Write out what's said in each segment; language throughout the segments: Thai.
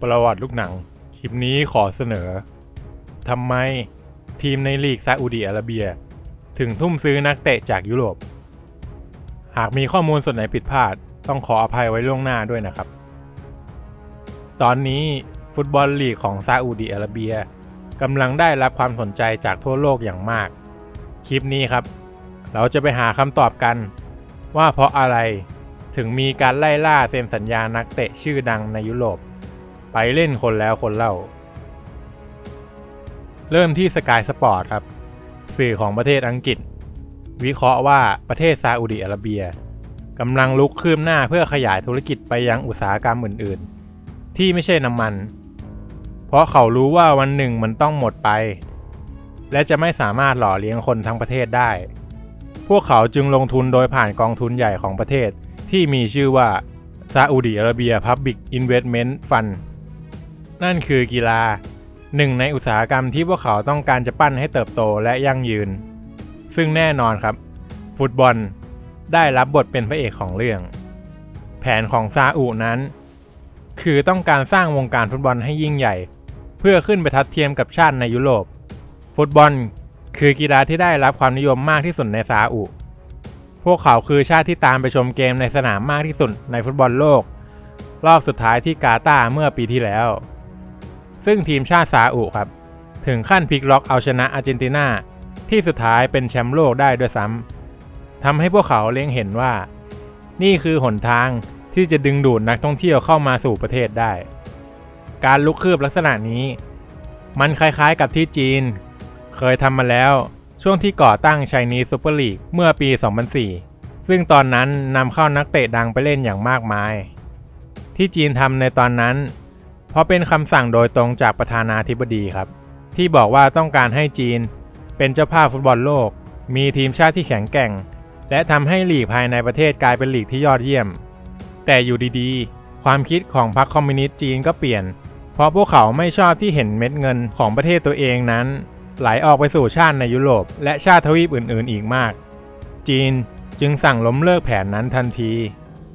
ประวัติลูกหนัง คลิปนี้ขอเสนอทำไมทีมในลีกซาอุดีอาระเบีย ถึงทุ่มซื้อนักเตะจากยุโรป หากมีข้อมูลส่วนไหนผิดพลาด ต้องขออภัยไว้ล่วงหน้าด้วยนะครับ ตอนนี้ฟุตบอลลีกของซาอุดีอาระเบียกำลังได้รับความสนใจจากทั่วโลกอย่างมาก คลิปนี้ครับ เราจะไปหาคำตอบกัน ว่าเพราะอะไรถึงมีการไล่ล่าเซ็นสัญญานักเตะชื่อดังในยุโรป ไปเล่นคนแล้วคนเล่า เริ่มที่สกายสปอร์ตครับ สื่อของประเทศอังกฤษ วิเคราะห์ว่าประเทศซาอุดิอาระเบียกำลังลุกคืบหน้าเพื่อขยายธุรกิจไปยังอุตสาหกรรมอื่น ๆ ที่ไม่ใช่น้ำมัน เพราะเขารู้ว่าวันหนึ่งมันต้องหมดไป และจะไม่สามารถหล่อเลี้ยงคนทั้งประเทศได้ พวกเขาจึงลงทุนโดยผ่านกองทุนใหญ่ของประเทศที่มีชื่อว่าซาอุดิอาระเบีย Public Investment Fund นั่น นั่นคือกีฬาหนึ่งในอุตสาหกรรมที่พวกเขาต้องการจะปั้นให้เติบโตและยั่งยืน ซึ่งแน่นอนครับ ฟุตบอลได้รับบทเป็นพระเอกของเรื่อง แผนของซาอุนั้น คือต้องการสร้างวงการฟุตบอลให้ยิ่งใหญ่ เพื่อขึ้นไปทัดเทียมกับชาติในยุโรป ฟุตบอลคือกีฬาที่ได้รับความนิยมมากที่สุดในซาอุ พวกเขาคือชาติที่ตามไปชมเกมในสนามมากที่สุดในฟุตบอลโลก รอบสุดท้ายที่กาตาร์เมื่อปีที่แล้ว ซึ่งทีมชาติซาอุครับ ถึงขั้นพลิกล็อกเอาชนะอาร์เจนตินาที่สุดท้ายเป็นแชมป์โลกได้ด้วยซ้ำทำให้พวกเขาเล็งเห็นว่า นี่คือหนทางที่จะดึงดูดนักท่องเที่ยวเข้ามาสู่ประเทศได้ การลุกคืบลักษณะนี้ มันคล้ายๆกับที่จีน เคยทำมาแล้วช่วงที่ก่อตั้ง Chinese Super League เมื่อปี 2004 ซึ่งตอนนั้นนำเข้านักเตะดังไปเล่นอย่างมากมาย ที่จีนทำในตอนนั้น ราะเป็นคำสั่งโดยตรงจากประธานาธิบดีครับ ที่บอกว่าต้องการให้จีน เป็นเจ้าภาพฟุตบอลโลก มีทีมชาติที่แข็งแกร่ง และทำให้ลีกภายในประเทศกลายเป็นลีกที่ยอดเยี่ยม แต่อยู่ดีๆ ความคิดของพรรคคอมมิวนิสต์จีนก็เปลี่ยน เพราะพวกเขาไม่ชอบที่เห็นเม็ดเงินของประเทศตัวเองนั้น ไหลออกไปสู่ชาติในยุโรป และชาติทวีปอื่น ๆ อีกมาก จีนจึงสั่งล้มเลิกแผนนั้นทันที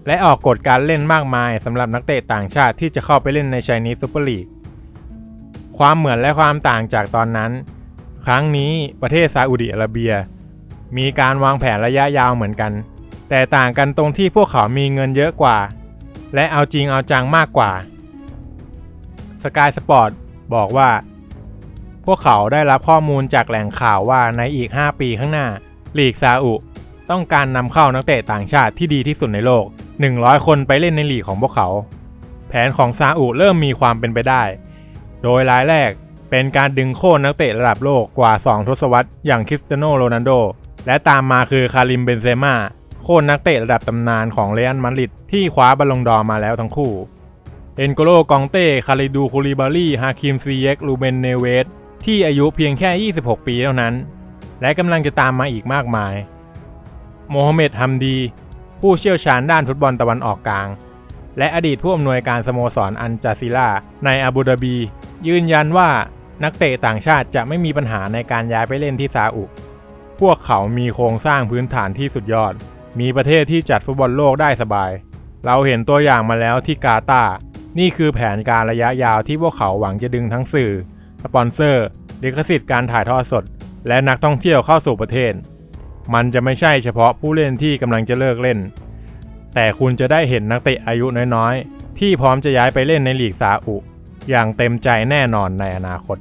และออกกฎการเล่นมากมายสำหรับนักเตะต่างชาติที่จะเข้าไปเล่นใน Chinese Super League ความเหมือนและความต่างจากตอนนั้น ครั้งนี้ประเทศซาอุดิอาระเบีย มีการวางแผนระยะยาวเหมือนกัน แต่ต่างกันตรงที่พวกเขามีเงินเยอะกว่า และเอาจริงเอาจังมากกว่าสกายสปอร์ตบอกว่า พวกเขาได้รับข้อมูลจากแหล่งข่าวว่าในอีก 5 ปีข้างหน้าลีกซาอุ ต้องการนำเข้านักเตะต่างชาติที่ดีที่สุดในโลก 100 คนไปเล่นในลีกของพวกเขา แผนของซาอุเริ่มมีความเป็นไปได้ โดยรายแรกเป็นการดึงโค่นนักเตะระดับโลกกว่า 2 ทศวรรษอย่างคริสเตียโนโรนัลโด และตามมาคือคาริมเบนเซม่าโค่นนักเตะระดับตำนานของเรอัลมาดริดที่คว้าบอลลงดอมาแล้วทั้งคู่ เอ็นโกโลกองเต้ คาริดูคูลิบารีฮาคิมซีเยกลูเบนเนเวสที่อายุเพียงแค่ 26 ปีเท่านั้น และกำลังจะตามมาอีกมากมาย โมฮัมเหม็ดฮัมดี ผู้เชี่ยวชาญด้านฟุตบอลตะวันออกกลาง และอดีตผู้อำนวยการสโมสรอันจาซิล่าในอาบูดาบี ยืนยันว่านักเตะต่างชาติจะไม่มีปัญหาในการย้ายไปเล่นที่ซาอุ พวกเขามีโครงสร้างพื้นฐานที่สุดยอด มีประเทศที่จัดฟุตบอลโลกได้สบาย เราเห็นตัวอย่างมาแล้วที่กาตาร์นี่คือแผนการระยะยาวที่พวกเขาหวังจะดึงทั้งสื่อ สปอนเซอร์ลิขสิทธิ์การถ่ายทอดสด และนักท่องเที่ยวเข้าสู่ประเทศ มันจะไม่ใช่เฉพาะผู้เล่นที่กำลังจะเลิกเล่น แต่คุณจะได้เห็นนักเตะอายุน้อยๆ ที่พร้อมจะย้ายไปเล่นในลีกซาอุ อย่างเต็มใจแน่นอนในอนาคต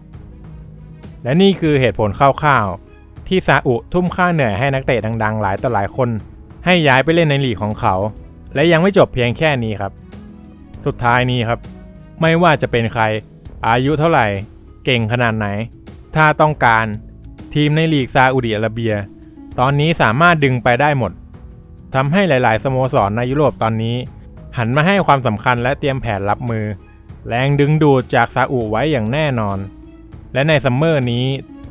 และนี่คือเหตุผลคร่าวๆ ที่ซาอุทุ่มค่าเหนื่อยให้นักเตะดังๆ หลายต่อหลายคน ให้ย้ายไปเล่นในลีกของเขา และยังไม่จบเพียงแค่นี้ครับ สุดท้ายนี้ครับ ไม่ว่าจะเป็นใคร อายุเท่าไหร่ เก่งขนาดไหน ถ้าต้องการทีมในลีกซาอุดิอาระเบีย ตอนนี้สามารถดึงไปได้หมดทำให้หลาย ๆ สโมสรในยุโรปตอนนี้ หันมาให้ความสำคัญและเตรียมแผนรับมือ แรงดึงดูดจากซาอุไว้อย่างแน่นอน และในซัมเมอร์นี้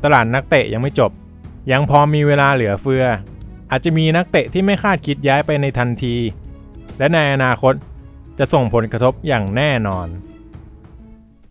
ตลาดนักเตะยังไม่จบ ยังพอมีเวลาเหลือเฟือ อาจจะมีนักเตะที่ไม่คาดคิดย้ายไปในทันที และในอนาคตจะส่งผลกระทบอย่างแน่นอน